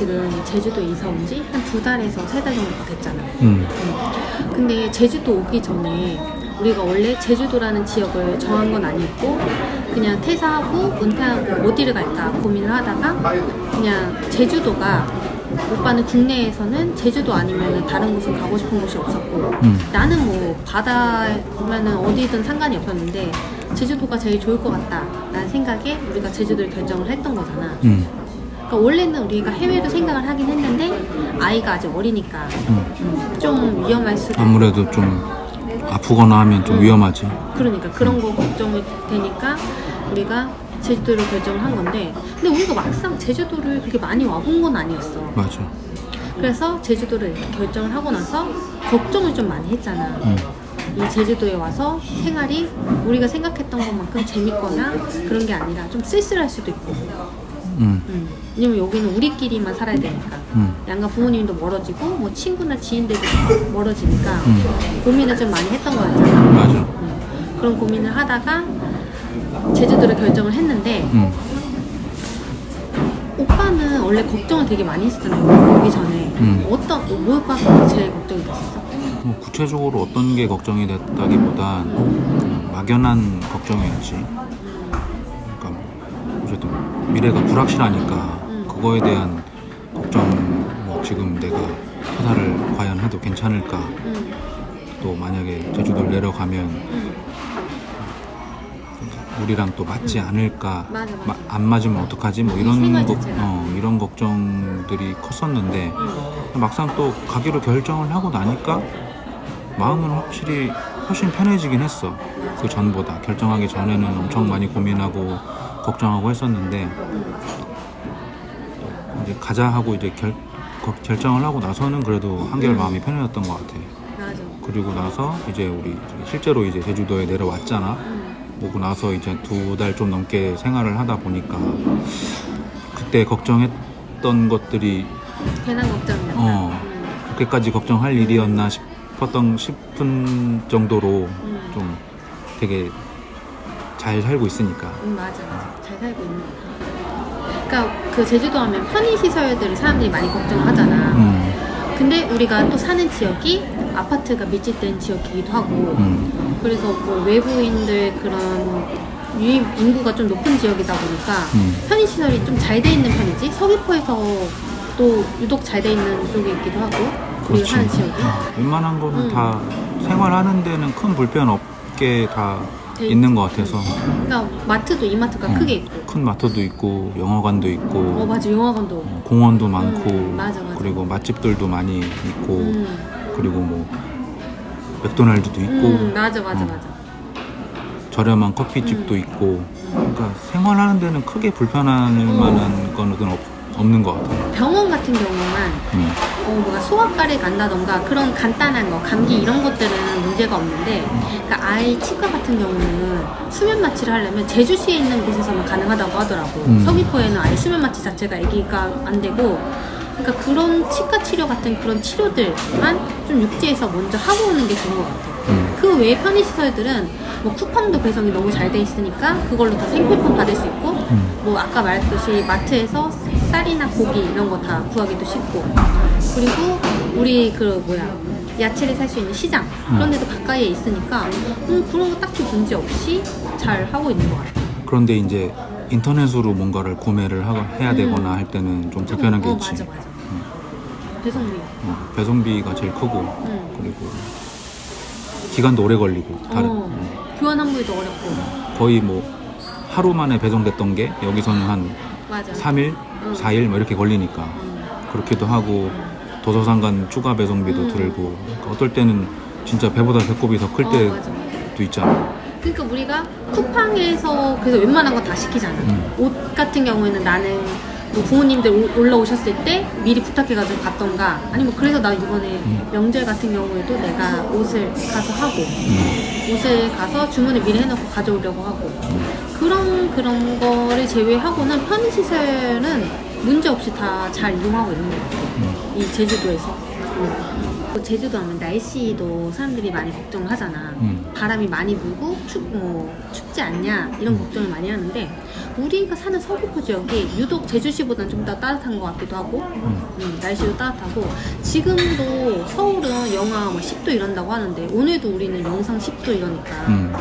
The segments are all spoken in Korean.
지금 제주도에 이사 온 지 한 두 달에서 세 달 정도가 됐잖아. 음. 근데 제주도 오기 전에 우리가 원래 제주도라는 지역을 정한 건 아니었고 그냥 퇴사하고 은퇴하고 어디를 갈까 고민을 하다가 그냥 제주도가 오빠는 국내에서는 제주도 아니면 다른 곳을 가고 싶은 곳이 없었고 음. 나는 뭐 바다면은 어디든 상관이 없었는데 제주도가 제일 좋을 것 같다 라는 생각에 우리가 제주도를 결정을 했던 거잖아 음. 그러니까 원래는 우리가 해외도 생각을 하긴 했는데 아이가 아직 어리니까 음. 좀 위험할 수도 아무래도 좀 아프거나 하면 좀 음. 위험하지. 그러니까 그런 거 걱정이 되니까 우리가 제주도를 결정을 한 건데 근데 우리가 막상 제주도를 그렇게 많이 와본 건 아니었어 맞아. 그래서 제주도를 이렇게 결정을 하고 나서 걱정을 좀 많이 했잖아 음. 이 제주도에 와서 생활이 우리가 생각했던 것만큼 재밌거나 그런 게 아니라 좀 쓸쓸할 수도 있고 음. 음. 왜냐면 여기는 우리끼리만 살아야 되니까 음. 양가 부모님도 멀어지고 뭐 친구나 지인들도 멀어지니까 음. 고민을 좀 많이 했던 거였잖아 맞아. 음. 그런 고민을 하다가 제주도를 결정을 했는데 음. 오빠는 원래 걱정을 되게 많이 했었잖아요 오기 전에 음. 어떤 뭐가 제일 걱정이 됐었어? 뭐 구체적으로 어떤 게 걱정이 됐다기보단 그냥 막연한 걱정이었지. 미래가 불확실하니까 음. 그거에 대한 걱정. 뭐 지금 내가 퇴사를 과연 해도 괜찮을까? 음. 또 만약에 제주도를 내려가면 음. 우리랑 또 맞지 않을까? 맞아, 맞아. 마- 안 맞으면 어떡하지? 뭐이 이런 자체가. 어, 이런 걱정들이 컸었는데 음. 막상 또 가기로 결정을 하고 나니까 마음은 확실히 훨씬 편해지긴 했어. 그 전보다 결정하기 전에는 엄청 많이 고민하고 걱정하고 했었는데 이제 가자 하고 이제 결, 거- 결정을 하고 나서는 그래도 한결 음. 마음이 편해졌던 것 같아. 맞아 그리고 나서 이제 우리 실제로 이제 제주도에 내려왔잖아. 음. 오고 나서 이제 두 달 좀 넘게 생활을 하다 보니까 그때 걱정했던 것들이 괜한 걱정이었다 어. 음. 그렇게까지 걱정할 일이었나 싶었던 싶은 정도로 음. 좀 되게 잘 살고 있으니까 음, 맞아, 맞아. 잘 살고 있는 것 같아. 그러니까 그 제주도 하면 편의 시설들을 사람들이 많이 걱정을 하잖아. 음, 근데 우리가 또 사는 지역이 아파트가 밀집된 지역이기도 하고, 음, 그래서 뭐 외부인들 그런 유입 인구가 좀 높은 지역이다 보니까 음. 편의 시설이 좀 잘 돼 있는 편이지. 서귀포에서 또 유독 잘 돼 있는 쪽이 있기도 하고, 우리가 그렇지 사는 지역이. 웬만한 거는 음. 다 생활하는 데는 큰 불편 없게 다 돼 있는 것 같아서 그러니까 마트도 이마트가 어, 크게 있고. 큰 마트도 있고 영화관도 있고 어, 맞아. 영화관도. 어, 공원도 많고 음, 맞아, 맞아. 그리고 맛집들도 많이 있고 음, 그리고 뭐 맥도날드도 있고 음, 맞아, 맞아, 어. 맞아. 저렴한 커피집도 음. 있고 그러니까 생활하는 데는 크게 불편할 어. 만한 없, 없는 것 같아요. 병원 같은 경우만 음. 어, 뭐가 소아과를 간다던가 그런 간단한 거, 감기 이런 것들은 문제가 없는데, 그러니까 아이 치과 같은 경우는 수면 마취를 하려면 제주시에 있는 곳에서만 가능하다고 하더라고. 음. 서귀포에는 아예 수면 마취 자체가 아기가 안 되고, 그러니까 그런 치과 치료 같은 그런 치료들만 좀 육지에서 먼저 하고 오는 게 좋은 것 같아. 음. 그 외에 편의시설들은 뭐 쿠팡도 배송이 너무 잘 돼 있으니까 그걸로 다 생필품 받을 수 있고, 음. 뭐 아까 말했듯이 마트에서 쌀이나 고기 이런 거 다 구하기도 쉽고 그리고 우리 그 뭐야 야채를 살 수 있는 시장 그런 데도 가까이에 있으니까 음, 그런 거 딱히 문제 없이 잘 하고 있는 것 같아. 그런데 이제 인터넷으로 뭔가를 구매를 하, 해야 음. 되거나 할 때는 좀 불편한 게 어, 있지. 맞아 맞아. 배송비. 어, 배송비가 제일 크고 응. 그리고 기간도 오래 걸리고 다른 어, 음. 교환 환불도 어렵고. 거의 뭐 하루 만에 배송됐던 게 여기서는 한 맞아. 3일, 응. 4일 뭐 이렇게 걸리니까 음. 그렇기도 하고 도서상간 추가 배송비도 음. 들고 그러니까 어떨 때는 진짜 배보다 배꼽이 더 클 어, 때도 맞아. 있잖아. 그러니까 우리가 쿠팡에서 그래서 웬만한 거 다 시키잖아. 음. 옷 같은 경우에는 나는 뭐 부모님들 오- 올라오셨을 때 미리 부탁해가지고 갔던가 아니 뭐 그래서 나 이번에 음. 명절 같은 경우에도 내가 옷을 가서 하고 음. 옷을 가서 주문을 미리 해놓고 가져오려고 하고 그런 그런 거를 제외하고는 편의시설은 문제 없이 다 잘 이용하고 있는 것 같아. 음. 이 제주도에서. 음. 제주도 하면 날씨도 사람들이 많이 걱정을 하잖아. 음. 바람이 많이 불고 춥, 뭐, 춥지 않냐 이런 걱정을 많이 하는데 우리가 사는 서귀포 지역이 유독 제주시보다는 좀 더 따뜻한 것 같기도 하고 음. 음, 날씨도 따뜻하고 지금도 서울은 영하 뭐 10도 이런다고 하는데 오늘도 우리는 영상 10도 이러니까 음.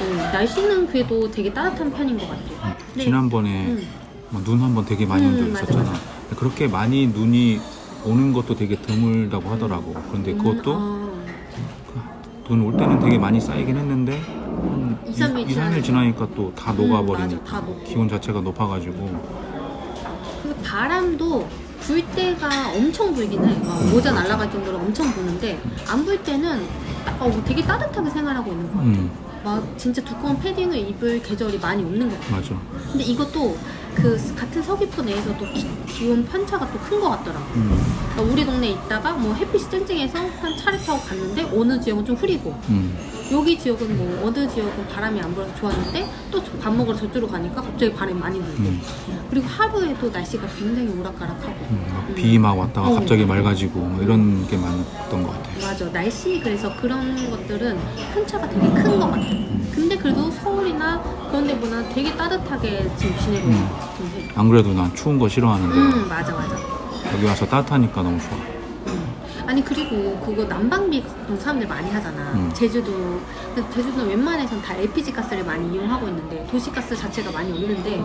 음, 날씨는 그래도 되게 따뜻한 편인 것 같아요. 네. 지난번에 음. 뭐눈한번 되게 많이 온 적 음, 맞아, 있었잖아. 맞아. 근데 그렇게 많이 눈이 오는 것도 되게 드물다고 하더라고. 그런데 그것도 음, 눈올 때는 되게 많이 쌓이긴 했는데 한 이, 삼일 2, 3일 지나니까. 또다 음, 녹아버리니까 맞아, 다. 기온 자체가 높아가지고 그 바람도 불 때가 엄청 불긴 해. 막 모자 날아갈 정도로 엄청 부는데 안 불 때는 딱, 어, 되게 따뜻하게 생활하고 있는 것 같아. 음막 진짜 두꺼운 패딩을 입을 계절이 많이 없는 것 같아. 맞아 근데 이것도 그 같은 서귀포 내에서도 기, 기온 편차가 또 큰 것 같더라고. 음, 그러니까 우리 동네에 있다가 뭐 햇빛이 쨍쨍해서 한 차를 타고 갔는데 어느 지역은 좀 흐리고 음, 여기 지역은 뭐 어느 지역은 바람이 안 불어서 좋았는데 또 밥 먹으러 저쪽으로 가니까 갑자기 바람이 많이 불고 음, 그리고 하루에도 날씨가 굉장히 오락가락하고 음. 비막 왔다가 어. 갑자기 맑아지고 뭐 이런 게 많았던 것 같아. 맞아 날씨 그래서 그런 것들은 편차가 되게 큰 것 같아 근데 그래도 서울이나 그런 데보다 되게 따뜻하게 지금 지내고 있는 음. 것 같은데 안 그래도 난 추운 거 싫어하는데 음 맞아 맞아 여기 와서 따뜻하니까 너무 좋아. 음. 아니 그리고 그거 난방비 걱정 사람들 많이 하잖아. 음. 제주도 근데 제주도는 웬만해선 다 LPG 가스를 많이 이용하고 있는데 도시가스 자체가 많이 없는데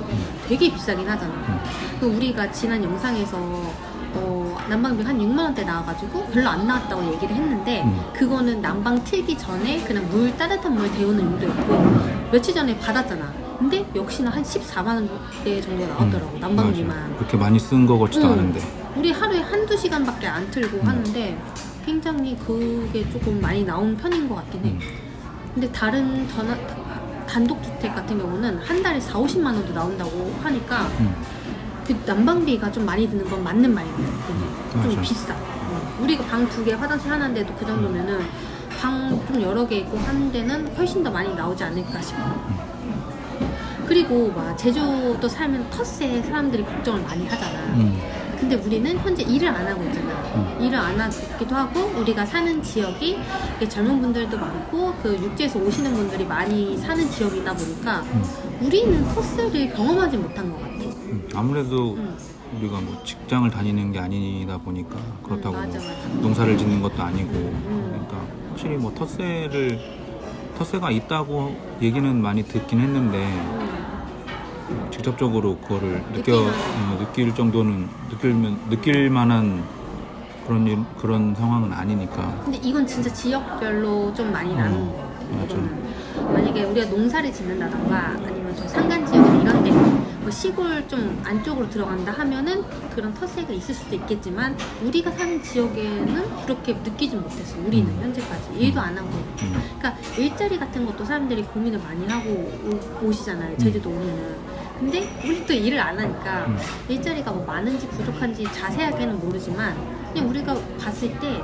되게 비싸긴 하잖아. 음. 그 우리가 지난 영상에서 어, 난방비 한 6만 원대 나와가지고 별로 안 나왔다고 얘기를 했는데 음. 그거는 난방 틀기 전에 그냥 물 따뜻한 물 데우는 용도였고 며칠 전에 받았잖아. 근데 역시나 한 14만 원대 정도 나왔더라고 음, 난방비만. 맞아. 그렇게 많이 쓴 거 같지도 응. 않은데. 우리 하루에 한두 시간밖에 안 틀고 음. 하는데 굉장히 그게 조금 많이 나온 편인 것 같긴 해. 음. 근데 다른 전, 단독주택 같은 경우는 한 달에 4, 50만 원도 나온다고 하니까 음. 그 난방비가 좀 많이 드는 건 맞는 말이거든. 좀 맞아. 비싸. 응. 우리가 방 두 개, 화장실 하나인데도 그 정도면은 방 좀 여러 개 있고 하는 데는 훨씬 더 많이 나오지 않을까 싶어. 그리고 막 제주도 살면 텃세 사람들이 걱정을 많이 하잖아. 음. 근데 우리는 현재 일을 안 하고 있잖아. 음. 일을 안 하고 있기도 하고 우리가 사는 지역이 젊은 분들도 많고 그 육지에서 오시는 분들이 많이 사는 지역이다 보니까 음. 우리는 코스를 경험하지 못한 것 같아. 음. 아무래도 음. 우리가 뭐 직장을 다니는 게 아니다 보니까 그렇다고 음, 맞아, 뭐 맞아. 농사를 짓는 것도 아니고 그러니까 확실히 뭐 텃세를 텃세가 있다고 얘기는 많이 듣긴 했는데 음. 직접적으로 그거를 느껴. 어, 느낄 정도는 느낄면 느낄 만한 그런 일, 그런 상황은 아니니까 근데 이건 진짜 지역별로 좀 많이 나는. 맞아. 이거는 만약에 우리가 농사를 짓는다던가 아니면 좀 산간 지역 뭐 시골 좀 안쪽으로 들어간다 하면은 그런 텃세가 있을 수도 있겠지만 우리가 사는 지역에는 그렇게 느끼지 못했어. 우리는 음. 현재까지 일도 안 하고. 음, 그러니까 일자리 같은 것도 사람들이 고민을 많이 하고 오, 시잖아요 제주도 오면은. 근데 우리 또 일을 안 하니까 음. 일자리가 뭐 많은지 부족한지 자세하게는 모르지만 그냥 우리가 봤을 때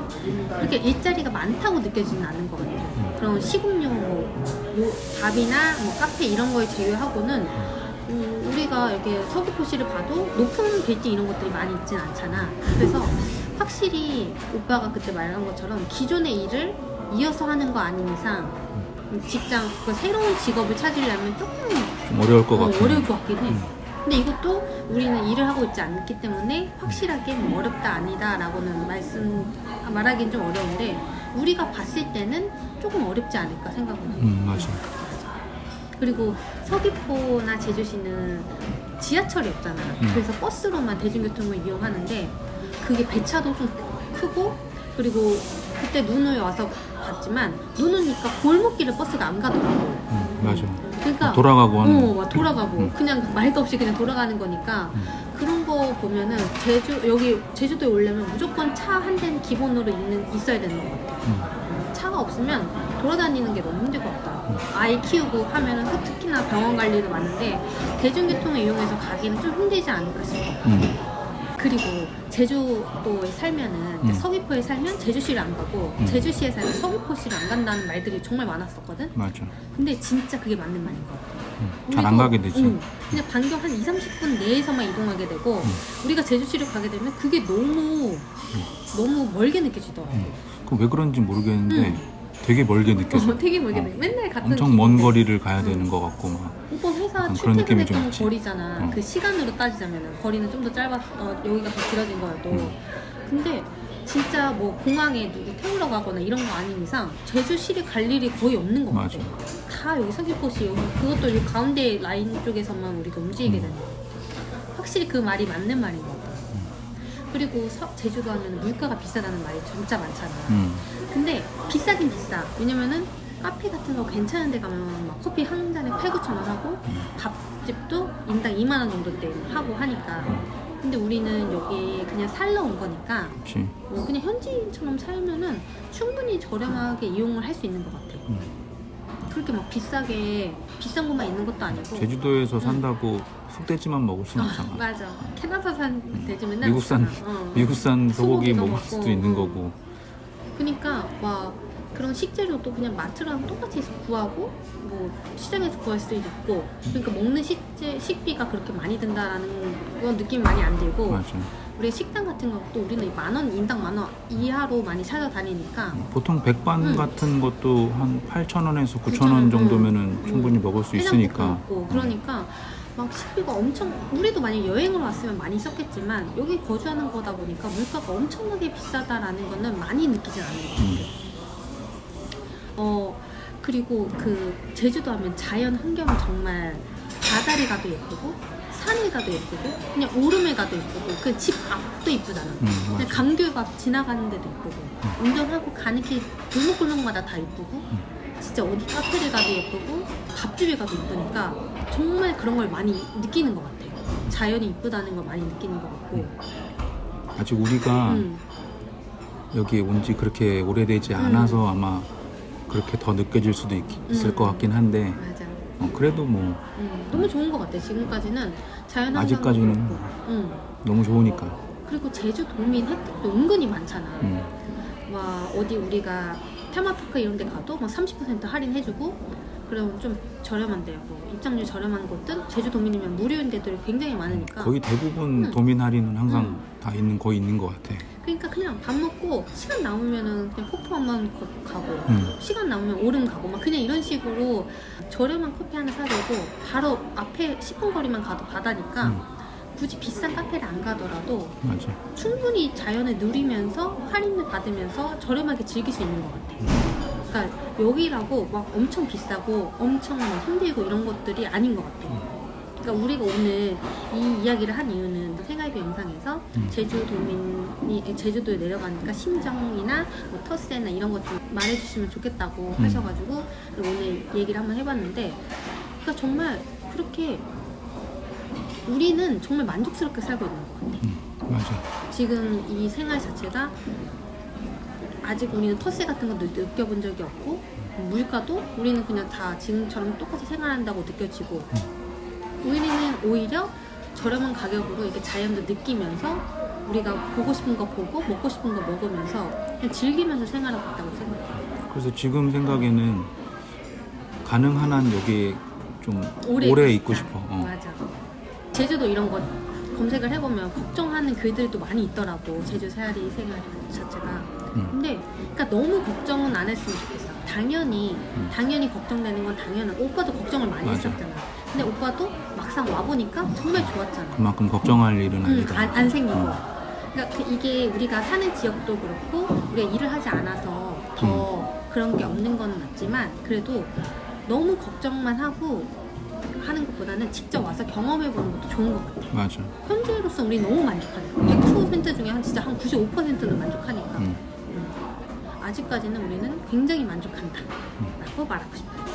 그렇게 일자리가 많다고 느껴지는 않는 것 같아요. 그런 시급용 뭐, 뭐 밥이나 뭐 카페 이런 걸 제외하고는 음, 우리가 이렇게 서귀포시를 봐도 높은 빌딩 이런 것들이 많이 있진 않잖아. 그래서 확실히 오빠가 그때 말한 것처럼 기존의 일을 이어서 하는 거 아닌 이상 직장 그 새로운 직업을 찾으려면 조금 좀 어려울 것 어, 같긴 어려울 해. 것 같긴 해. 음. 근데 이것도 우리는 일을 하고 있지 않기 때문에 확실하게 뭐 어렵다 아니다라고는 말씀 말하기는 좀 어려운데 우리가 봤을 때는 조금 어렵지 않을까 생각은 해요. 음 맞아 그리고 서귀포나 제주시는 지하철이 없잖아. 음. 그래서 버스로만 대중교통을 이용하는데 그게 배차도 좀 크고 그리고 그때 눈을 와서 봤지만 눈 오니까 골목길을 버스가 안 가더라고. 음, 맞아 그러니까 돌아가고 하는 어, 막 돌아가고 음. 그냥 말도 없이 그냥 돌아가는 거니까 음. 그런 거 보면은 제주 여기 제주도에 오려면 무조건 차 한 대는 기본으로 있는 있어야 되는 것 같아. 음, 차가 없으면 돌아다니는 게 너무 힘들 것 같다. 음. 아이 키우고 하면은 특히나 병원 관리도 많은데 대중교통을 이용해서 가기는 좀 힘들지 않을까 싶어. 음, 그리고 제주도에 살면은 음. 서귀포에 살면 제주시를 안 가고 음. 제주시에 살면 서귀포시를 안 간다는 말들이 정말 많았었거든. 맞아 근데 진짜 그게 맞는 말인 것 같아. 잘안 우리도, 가게 되지. 응, 그냥 반경 한 2, 30분 내에서만 이동하게 되고 음. 우리가 제주시를 가게 되면 그게 너무 너무 멀게 느껴지더라고. 음. 그왜 그런지 모르겠는데 응. 되게 멀게 느껴져. 어, 되게 멀게 어. 느껴. 맨날 같은 엄청 먼 길인데. 거리를 가야 되는 것 같고 막. 오빠 회사 약간 그런 느낌이 좀 출퇴근했던 있지. 거리잖아. 어. 그 시간으로 따지자면 거리는 좀 더 짧았, 어, 여기가 더 길어진 거여도. 음. 근데 진짜 뭐 공항에 누구 태우러 가거나 이런 거 아닌 이상 제주시리 갈 일이 거의 없는 것. 같아. 다 여기 서귀포시 여기 그것도 이 가운데 라인 쪽에서만 우리가 움직이게 음. 되는 거. 확실히 그 말이 맞는 말인 것 같아. 음. 그리고 서- 제주도 하면 물가가 비싸다는 말이 진짜 많잖아. 음. 근데 비싸긴 비싸. 왜냐면은 카페 같은 거 괜찮은 데 가면 막 커피 한 잔에 8, 9천 원 하고 밥집도 인당 2만 원 정도대 하고 하니까. 근데 우리는 여기 그냥 살러 온 거니까 그렇지. 뭐 그냥 현지인처럼 살면은 충분히 저렴하게 이용을 할 수 있는 것 같아. 음. 그렇게 막 비싸게 비싼 것만 있는 것도 아니고. 제주도에서 산다고 흑돼지만 먹을 순 없잖아. 맞아. 캐나다산 돼지 맨날 미국산 먹잖아. 어. 미국산 소고기 먹을 수도 있는 어. 거고. 그러니까 막 그런 식재료도 그냥 마트랑 똑같이 구하고 뭐 시장에서 구할 수도 있고 그러니까 먹는 식재 식비가 그렇게 많이 든다라는 그런 느낌이 많이 안 들고 맞아. 우리 식당 같은 것도 우리는 만 원 인당 만 원 이하로 많이 찾아다니니까 보통 백반 음. 같은 것도 한 8,000원에서 9,000원 9,000원, 정도면은 음. 충분히 먹을 수 있으니까. 먹고 그러니까 막 식비가 엄청 우리도 만약 여행으로 왔으면 많이 썼겠지만 여기 거주하는 거다 보니까 물가가 엄청나게 비싸다라는 거는 많이 느끼진 않는 것 같아요. 음. 어 그리고 그 제주도 하면 자연 환경은 정말 바다를 가도 예쁘고 산을 가도 예쁘고 그냥 오름에 가도 예쁘고 그 집 앞도 예쁘잖아. 음, 그냥 맞아. 강귤 밭 지나가는 데도 예쁘고 운전하고 가는 길 골목골목마다 다 예쁘고 진짜 어디 카페를 가도 예쁘고 밥집에 가도 예쁘니까 정말 그런 걸 많이 느끼는 것 같아요. 자연이 이쁘다는 걸 많이 느끼는 것 같고. 아직 우리가 음, 여기 온 지 그렇게 오래되지 않아서 아마 그렇게 더 느껴질 수도 있, 음. 을것 같긴 한데 맞아. 어, 그래도 뭐 음, 너무 좋은 것 같아. 지금까지는 자연 환경도 아직까지는 그렇고. 음. 너무 좋으니까. 그리고 제주 도민 혜택도 은근히 많잖아. 음. 막 어디 우리가 테마파크 이런 데 가도 막 30% 할인해주고 그럼 좀 저렴한데요. 뭐 입장료 저렴한 곳들 제주 도민이면 무료인 데들이 굉장히 많으니까. 거의 대부분 음. 도민 할인은 항상 음. 다 있는 거의 있는 것 같아. 그러니까 그냥 밥 먹고 시간 남으면은 그냥 폭포 한번 거- 가고 음. 시간 남으면 오름 가고 막 그냥 이런 식으로 저렴한 커피 하나 사들고 바로 앞에 10분 거리만 가도 바다니까 음. 굳이 비싼 카페를 안 가더라도 맞아. 충분히 자연을 누리면서 할인을 받으면서 저렴하게 즐길 수 있는 것 같아. 그러니까 여기라고 막 엄청 비싸고 엄청 막 힘들고 이런 것들이 아닌 것 같아. 그러니까 우리가 오늘 이 이야기를 한 이유는 생활비 영상에서 음. 제주 도민이 제주도에 내려가니까 심정이나 뭐 터세나 이런 것 좀 말해주시면 좋겠다고 음. 하셔가지고 오늘 얘기를 한번 해봤는데 그러니까 정말 그렇게 우리는 정말 만족스럽게 살고 있는 것 같아. 음. 맞아. 지금 이 생활 자체가 아직 우리는 텃세 같은 것도 느껴본 적이 없고 물가도 우리는 그냥 다 지금처럼 똑같이 생활한다고 느껴지고 우리는 오히려 저렴한 가격으로 이렇게 자연도 느끼면서 우리가 보고 싶은 거 보고 먹고 싶은 거 먹으면서 그냥 즐기면서 생활하고 있다고 생각해요. 그래서 지금 생각에는 가능한 한 여기 좀 오래, 오래, 있고. 싶어. 어. 맞아. 제주도 이런 거 검색을 해보면 걱정하는 글들도 많이 있더라고. 제주 생활이 생활 자체가. 음. 근데 그러니까 너무 걱정은 안 했으면 좋겠어. 당연히 당연히 걱정되는 건 당연한. 오빠도 걱정을 많이 음. 맞아. 했었잖아. 근데 오빠도 막상 와 보니까 정말 좋았잖아. 그만큼 걱정할 일은 응, 아니다. 안, 안 생기고. 어. 그러니까 그 이게 우리가 사는 지역도 그렇고 우리가 일을 하지 않아서 더 음. 그런 게 없는 건 맞지만 그래도 너무 걱정만 하고 하는 것보다는 직접 와서 경험해 보는 것도 좋은 것 같아. 맞아. 현지로서 우리 너무 만족하니까 100% 중에 한 진짜 한 95%는 만족하니까 음. 음. 아직까지는 우리는 굉장히 만족한다 라고 말하고 싶어요